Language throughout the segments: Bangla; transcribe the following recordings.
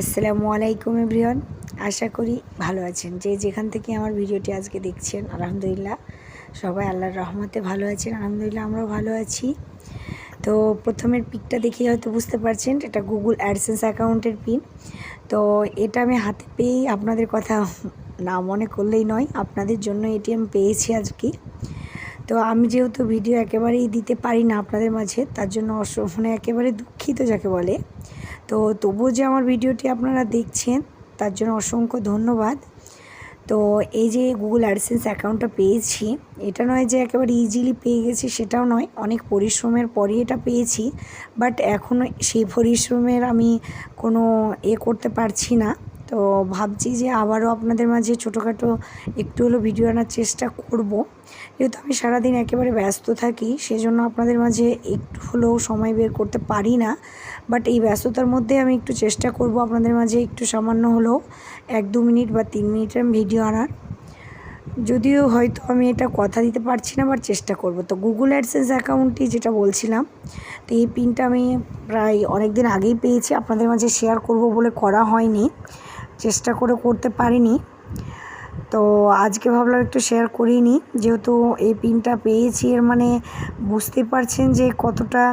আসসালামু আলাইকুম এভরিওয়ান। আশা করি ভালো আছেন। যে যেখান থেকে আমার ভিডিওটি আজকে দেখছেন, আলহামদুলিল্লাহ, সবাই আল্লাহর রহমতে ভালো আছেন। আলহামদুলিল্লাহ, আমরাও ভালো আছি। তো প্রথমের পিকটা দেখে হয়তো বুঝতে পারছেন, এটা গুগল অ্যাডসেন্স অ্যাকাউন্টের পিন। তো এটা আমি হাতে পেয়েই আপনাদের কথা না মনে করলেই নয়, আপনাদের জন্য এটি আমি পেয়েছি আজকে। তো আমি যেহেতু ভিডিও একেবারেই দিতে পারি না আপনাদের মাঝে, তার জন্য অস মানে একেবারে দুঃখিত যাকে বলে। তো তবু যে আমার ভিডিওটি আপনারা দেখছেন, তার জন্য অসংখ্য ধন্যবাদ। তো এই যে গুগল অ্যাডসেন্স অ্যাকাউন্টটা পেয়েছি, এটা নয় যে একেবারে ইজিলি পেয়ে গেছি, সেটাও নয়, অনেক পরিশ্রমের পরই এটা পেয়েছি বাট এখনও সেই পরিশ্রমের আমি কোনো এ করতে পারছি না। তো ভাবছি যে আবারও আপনাদের মাঝে ছোটোখাটো একটু হলেও ভিডিও আনার চেষ্টা করব। যেহেতু আমি সারাদিন একেবারে ব্যস্ত থাকি, সেজন্য আপনাদের মাঝে একটু হলেও সময় বের করতে পারি না। বাট এই ব্যস্ততার মধ্যে আমি একটু চেষ্টা করব আপনাদের মাঝে একটু সামান্য হলেও এক দু মিনিট বা তিন মিনিটের ভিডিও আনার। যদিও হয়তো আমি এটা কথা দিতে পারছি না বাট চেষ্টা করব। তো গুগল অ্যাডসেন্স অ্যাকাউন্টটি যেটা বলছিলাম, তো এই পিনটা আমি প্রায় অনেক দিন আগেই পেয়েছি। আপনাদের মাঝে শেয়ার করব বলে করা হয়নি। চেষ্টা করে করতে পারিনি। তো আজকে ভাবলাম একটু শেয়ার করিনি যেহেতু এই পিনটা পেয়েছি, এর মানে বুঝতে পারছেন যে কতটা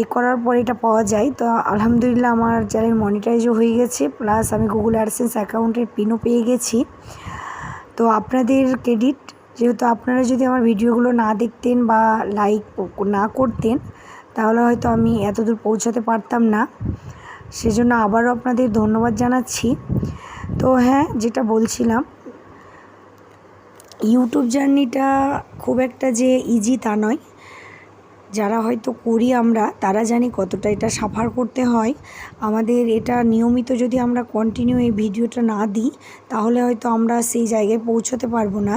এ করার পর এটা পাওয়া যায়। তো আলহামদুলিল্লাহ আমার চ্যানেল মনিটাইজও হয়ে গেছে প্লাস আমি গুগল অ্যাডসেন্স অ্যাকাউন্টের পিনও পেয়ে গেছি। তো আপনাদের ক্রেডিট যেহেতু আপনারা যদি আমার ভিডিওগুলো না দেখতেন বা লাইক না করতেন, তাহলে হয়তো আমি এতদূর পৌঁছাতে পারতাম না। সেজন্য আবারও আপনাদের ধন্যবাদ জানাচ্ছি। তো হ্যাঁ যেটা বলছিলাম ইউটিউব জার্নিটা খুব একটা যে ইজি তা নয়। যারা হয়তো করি আমরা, তারা জানি কতটা এটা সাফার করতে হয়। আমাদের এটা নিয়মিত যদি আমরা কন্টিনিউ এই ভিডিওটা না দিই, তাহলে হয়তো আমরা সেই জায়গায় পৌঁছতে পারব না।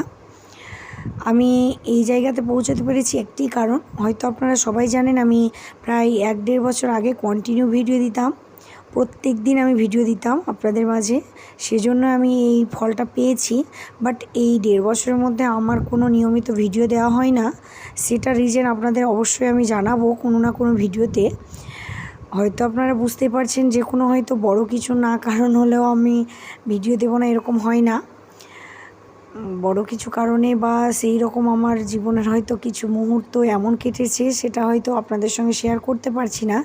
আমি এই জায়গাতে পৌঁছতে পেরেছি একটি কারণ। হয়তো আপনারা সবাই জানেন, আমি প্রায় এক দেড় বছর আগে কন্টিনিউ ভিডিও দিতাম। প্রত্যেক দিন আমি ভিডিও দিতাম আপনাদের মাঝে। সেজন্য আমি এই ফলটা পেয়েছি। বাট এই দেড় বছরের মধ্যে আমার কোনো নিয়মিত ভিডিও দেওয়া হয় না। সেটা রিজন আপনাদের অবশ্যই আমি জানাব কোনো না কোনো ভিডিওতে হয়তো আপনারা বুঝতে পারছেন যে কোনো হয়তো বড় কিছু না, কারণ হলেও আমি ভিডিও দেবো না এরকম হয় না। বড় কিছু কারণে বা সেই রকম আমার জীবনের হয়তো কিছু মুহূর্ত এমন কেটেছে, সেটা হয়তো আপনাদের সঙ্গে শেয়ার করতে পারছি না।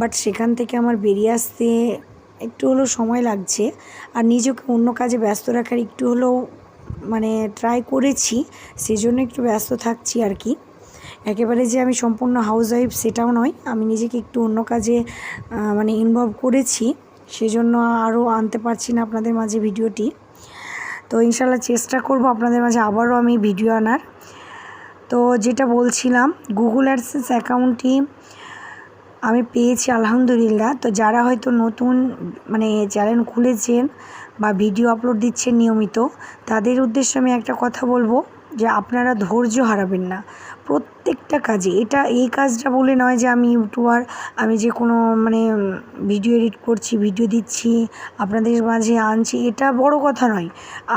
বাট সেখান থেকে আমার বেরিয়ে আসতে একটু হলেও সময় লাগছে। আর নিজেকে অন্য কাজে ব্যস্ত রাখার একটু হলেও মানে ট্রাই করেছি, সেজন্য একটু ব্যস্ত থাকছি আর কি। একেবারে যে আমি সম্পূর্ণ হাউস ওয়াইফ সেটাও নয়, আমি নিজেকে একটু অন্য কাজে মানে ইনভলভ করেছি। সেজন্য আরও আনতে পারছি না আপনাদের মাঝে ভিডিওটি তো ইনশাল্লাহ চেষ্টা করব আপনাদের মাঝে আবারও আমি ভিডিও আনার। তো যেটা বলছিলাম গুগল অ্যাডসেন্স অ্যাকাউন্টটি আমি পেয়েছি আলহামদুলিল্লাহ। তো যারা হয়তো নতুন মানে চ্যানেল খুলেছেন বা ভিডিও আপলোড দিচ্ছেন নিয়মিত, তাদের উদ্দেশ্যে আমি একটা কথা বলব যে আপনারা ধৈর্য হারাবেন না। প্রত্যেকটা কাজে এটা, এই কাজটা বলে নয় যে আমি ইউটিউবার, আমি যে কোনো মানে ভিডিও এডিট করছি, ভিডিও দিচ্ছি, আপনাদের মাঝে আনছি, এটা বড় কথা নয়।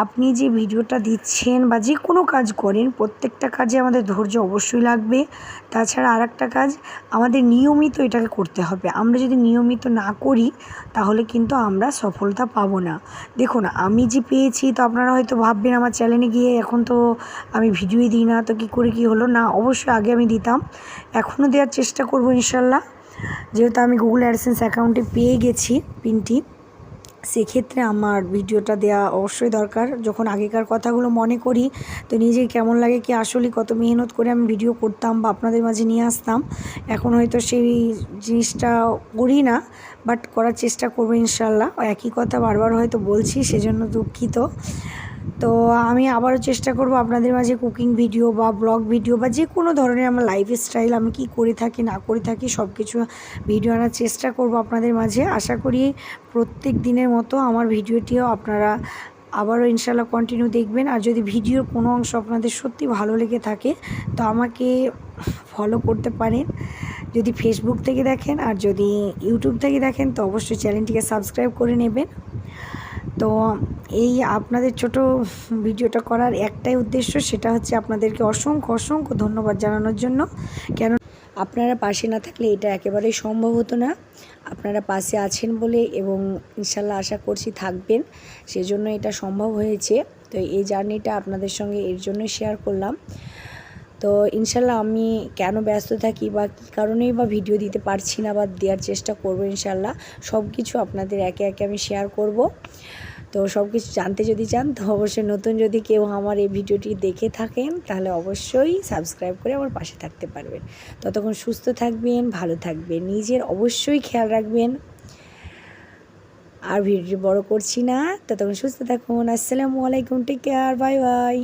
আপনি যে ভিডিওটা দিচ্ছেন বা যে কোনো কাজ করেন, প্রত্যেকটা কাজে আমাদের ধৈর্য অবশ্যই লাগবে। তাছাড়া আর একটা কাজ, আমাদের নিয়মিত এটাকে করতে হবে। আমরা যদি নিয়মিত না করি, তাহলে কিন্তু আমরা সফলতা পাবো না। দেখুন, আমি যে পেয়েছি, তো আপনারা হয়তো ভাববেন আমার চ্যানেলে গিয়ে এখন তো আমি ভিডিওই দিই না, তো কী করে কী হলো? না, অবশ্যই আগে আমি দিতাম। এখনও দেওয়ার চেষ্টা করব ইনশাল্লাহ। যেহেতু আমি গুগল অ্যাডসেন্স অ্যাকাউন্টে পেয়ে গেছি পিনটি, সেক্ষেত্রে আমার ভিডিওটা দেওয়া অবশ্যই দরকার। যখন আগেকার কথাগুলো মনে করি, তো নিজে কেমন লাগে, কি আসলে কত মেহনত করে আমি ভিডিও করতাম বা আপনাদের মাঝে নিয়ে আসতাম, এখন হয়তো সেই জিনিসটা করি না বাট করার চেষ্টা করব ইনশাল্লাহ। একই কথা বারবার হয়তো বলছি, সেজন্য দুঃখিত। তো আমি আবারও চেষ্টা করব আপনাদের মাঝে কুকিং ভিডিও বা ব্লগ ভিডিও বা যে কোনো ধরনের আমার লাইফ স্টাইল আমি কি করে থাকি, না করে থাকি সব কিছু ভিডিও আনার চেষ্টা করব আপনাদের মাঝে। আশা করি প্রত্যেক দিনের মতো আমার ভিডিওটিও আপনারা আবারও ইনশাল্লাহ কন্টিনিউ দেখবেন। আর যদি ভিডিওর কোনো অংশ আপনাদের সত্যি ভালো লেগে থাকে, তো আমাকে ফলো করতে পারেন। যদি ফেসবুক থেকে দেখেন আর যদি ইউটিউব থেকে দেখেন, তো অবশ্যই চ্যানেলটিকে সাবস্ক্রাইব করে নেবেন। তো এই আপনাদের ছোট ভিডিওটা করার একটাই উদ্দেশ্য সেটা হচ্ছে আপনাদেরকে অসংখ্য অসংখ্য ধন্যবাদ জানানোর জন্য। কেন আপনারা পাশে না থাকলে এটা একেবারেই সম্ভব হতো না। আপনারা পাশে আছেন বলে এবং ইনশাল্লাহ আশা করছি থাকবেন, সেজন্য এটা সম্ভব হয়েছে। তো এই জার্নিটা আপনাদের সঙ্গে এর জন্য শেয়ার করলাম। তো ইনশাল্লাহ আমি কেন ব্যস্ত থাকি বা কী কারণেই বা ভিডিও দিতে পারছি না বা দেওয়ার চেষ্টা করব ইনশাল্লাহ সব কিছু আপনাদের একে একে আমি শেয়ার করব। তো সব কিছু জানতে যদি চান, তো অবশ্যই নতুন যদি কেউ আমার এই ভিডিওটি দেখে থাকেন, তাহলে অবশ্যই সাবস্ক্রাইব করে আমার পাশে থাকতে পারবেন। ততক্ষণ সুস্থ থাকবেন, ভালো থাকবেন, নিজের অবশ্যই খেয়াল রাখবেন। আর ভিডিওটি বড় করছি না, ততক্ষণ সুস্থ থাকুন। আসসালামু আলাইকুম টেক কেয়ার বাই বাই